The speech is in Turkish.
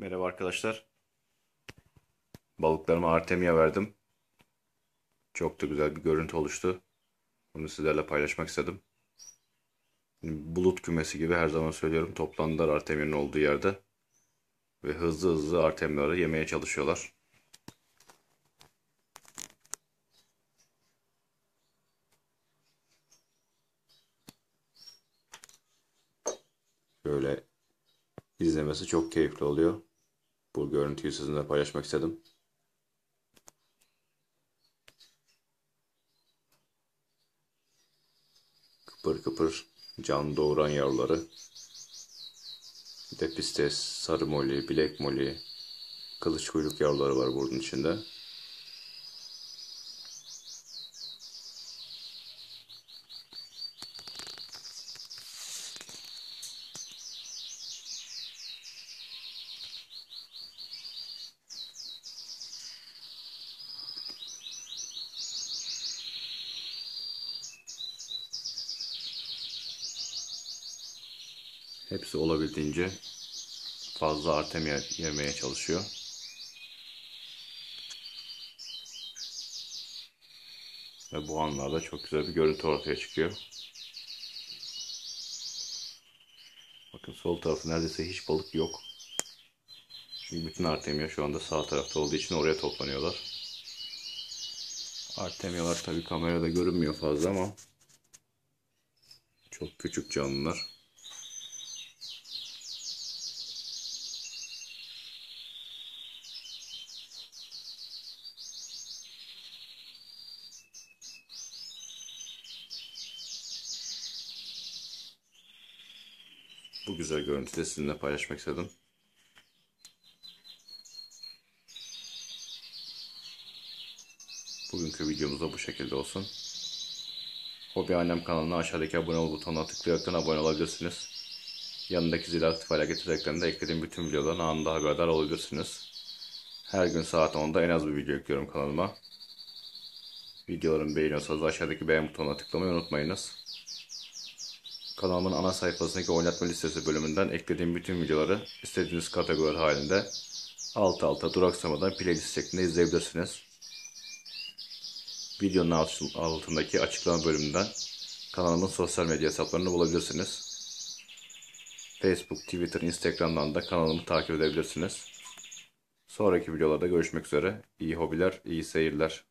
Merhaba arkadaşlar. Balıklarımı Artemia verdim. Çok da güzel bir görüntü oluştu. Bunu sizlerle paylaşmak istedim. Bulut kümesi gibi her zaman söylüyorum. Toplandılar Artemia'nın olduğu yerde. Ve hızlı hızlı Artemia'ları yemeye çalışıyorlar. Böyle izlemesi çok keyifli oluyor. Bu görüntüyü sizinle paylaşmak istedim. Kıpır kıpır can doğuran yavruları. Depistes, sarı moli, bilek moli, kılıç kuyruk yavruları var bunun içinde. Hepsi olabildiğince fazla artem yemeye çalışıyor. Ve bu anlarda çok güzel bir görüntü ortaya çıkıyor. Bakın sol tarafı neredeyse hiç balık yok. Çünkü bütün artemia şu anda sağ tarafta olduğu için oraya toplanıyorlar. Artemiyalar tabi kamerada görünmüyor fazla ama çok küçük canlılar. Bu güzel görüntüyü sizinle paylaşmak istedim. Bugünkü videomuz da bu şekilde olsun. Hobi Annem kanalına aşağıdaki abone ol butonuna tıklayaraktan abone olabilirsiniz. Yanındaki zil aktif hale getirerekten de eklediğim bütün videolardan anında haberdar olabilirsiniz. Her gün saat 10'da en az bir video yüklüyorum kanalıma. Videolarımı beğeniyorsanız aşağıdaki beğen butonuna tıklamayı unutmayınız. Kanalımın ana sayfasındaki oynatma listesi bölümünden eklediğim bütün videoları istediğiniz kategoriler halinde alt alta duraksamadan playlist şeklinde izleyebilirsiniz. Videonun altındaki açıklama bölümünden kanalımın sosyal medya hesaplarını bulabilirsiniz. Facebook, Twitter, Instagram'dan da kanalımı takip edebilirsiniz. Sonraki videolarda görüşmek üzere. İyi hobiler, iyi seyirler.